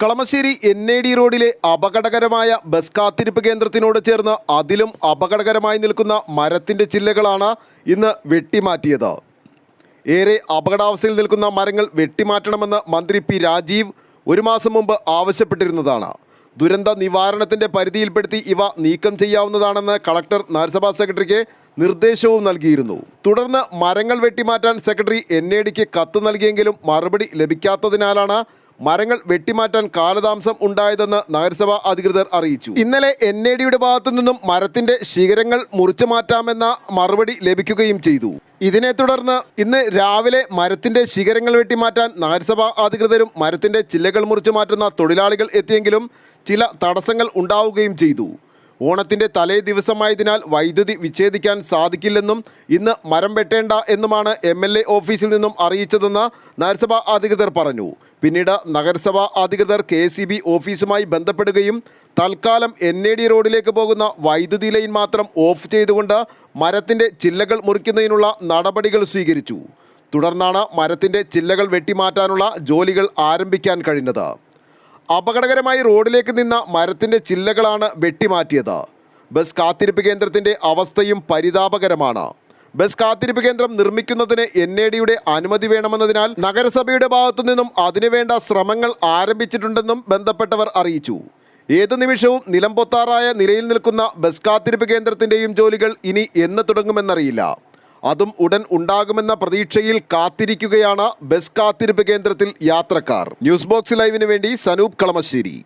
Kalamassery N A D റോഡിലെ അപകടകരമായ bus കാത്തിരിപ്പ് കേന്ദ്രത്തിനോട് ചേർന്ന് അതിലും അപകടകരമായി നിൽക്കുന്ന മരത്തിന്റെ ചില്ലകളാണ് ഇന്ന് വെട്ടിമാറ്റിയത്. ഏറെ അപകടാവസ്ഥയിൽ നിൽക്കുന്ന മരങ്ങൾ വെട്ടിമാറ്റണമെന്ന് മന്ത്രി പി രാജീവ് ഒരു മാസം മുമ്പ് ആവശ്യപ്പെട്ടിരുന്നതാണ്. ദുരന്ത നിവാരണത്തിന്റെ പരിധിയിൽപ്പെടുത്തി ഇവ നീക്കം ചെയ്യാവുന്നതാണെന്ന് കളക്ടർ നഗരസഭാ സെക്രട്ടറിക്ക് നിർദ്ദേശവും നൽകിയിരുന്നു. തുടർന്ന് മരങ്ങൾ വെട്ടിമാറ്റാൻ സെക്രട്ടറി എൻ ഡിക്ക് കത്ത് നൽകിയെങ്കിലും മറുപടി ലഭിക്കാത്തതിനാലാണ് മരങ്ങൾ വെട്ടിമാറ്റാൻ കാലതാമസം ഉണ്ടായതെന്ന് നഗരസഭാ അധികൃതർ അറിയിച്ചു. ഇന്നലെ എൻ എ ഡിയുടെ ഭാഗത്തു നിന്നും മരത്തിന്റെ ശിഖരങ്ങൾ മുറിച്ചു മാറ്റാമെന്ന മറുപടി ലഭിക്കുകയും ചെയ്തു. ഇതിനെ തുടർന്ന് ഇന്ന് രാവിലെ മരത്തിന്റെ ശിഖരങ്ങൾ വെട്ടിമാറ്റാൻ നഗരസഭാ അധികൃതരും മരത്തിന്റെ ചില്ലകൾ മുറിച്ചു മാറ്റുന്ന തൊഴിലാളികൾ എത്തിയെങ്കിലും ചില തടസ്സങ്ങൾ ഉണ്ടാവുകയും ചെയ്തു. ഓണത്തിന്റെ തലേ ദിവസമായതിനാൽ വൈദ്യുതി വിച്ഛേദിക്കാൻ സാധിക്കില്ലെന്നും ഇന്ന് മരം വെട്ടേണ്ട എന്നുമാണ് എം ഓഫീസിൽ നിന്നും അറിയിച്ചതെന്ന് നഗരസഭാ അധികൃതർ പറഞ്ഞു. പിന്നീട് നഗരസഭാ അധികൃതർ കെ സി ബി ഓഫീസുമായി ബന്ധപ്പെടുകയും തൽക്കാലം എൻ എ ഡി റോഡിലേക്ക് പോകുന്ന വൈദ്യുതി ലൈൻ മാത്രം ഓഫ് ചെയ്തുകൊണ്ട് മരത്തിന്റെ ചില്ലകൾ മുറിക്കുന്നതിനുള്ള നടപടികൾ സ്വീകരിച്ചു. തുടർന്നാണ് മരത്തിന്റെ ചില്ലകൾ വെട്ടിമാറ്റാനുള്ള ജോലികൾ ആരംഭിക്കാൻ കഴിഞ്ഞത്. അപകടകരമായി റോഡിലേക്ക് നിന്ന മരത്തിന്റെ ചില്ലകളാണ് വെട്ടിമാറ്റിയത്. ബസ് കാത്തിരിപ്പ് കേന്ദ്രത്തിന്റെ അവസ്ഥയും പരിതാപകരമാണ്. ബസ് കാത്തിരിപ്പ് കേന്ദ്രം നിർമ്മിക്കുന്നതിന് എൻ എ ഡിയുടെ അനുമതി വേണമെന്നതിനാൽ നഗരസഭയുടെ ഭാഗത്തു നിന്നും അതിനുവേണ്ട ശ്രമങ്ങൾ ആരംഭിച്ചിട്ടുണ്ടെന്നും ബന്ധപ്പെട്ടവർ അറിയിച്ചു. ഏതു നിമിഷവും നിലംപൊത്താറായ നിലയിൽ നിൽക്കുന്ന ബസ് കാത്തിരിപ്പ് കേന്ദ്രത്തിന്റെയും ജോലികൾ ഇനി എന്ന് തുടങ്ങുമെന്നറിയില്ല. അതും ഉടൻ ഉണ്ടാകുമെന്ന പ്രതീക്ഷയിൽ കാത്തിരിക്കുകയാണ് ബസ് കാത്തിരിപ്പ് കേന്ദ്രത്തിൽ യാത്രക്കാർ. ന്യൂസ് ബോക്സ് ലൈവിന് വേണ്ടി സനൂപ് കളമശ്ശേരി.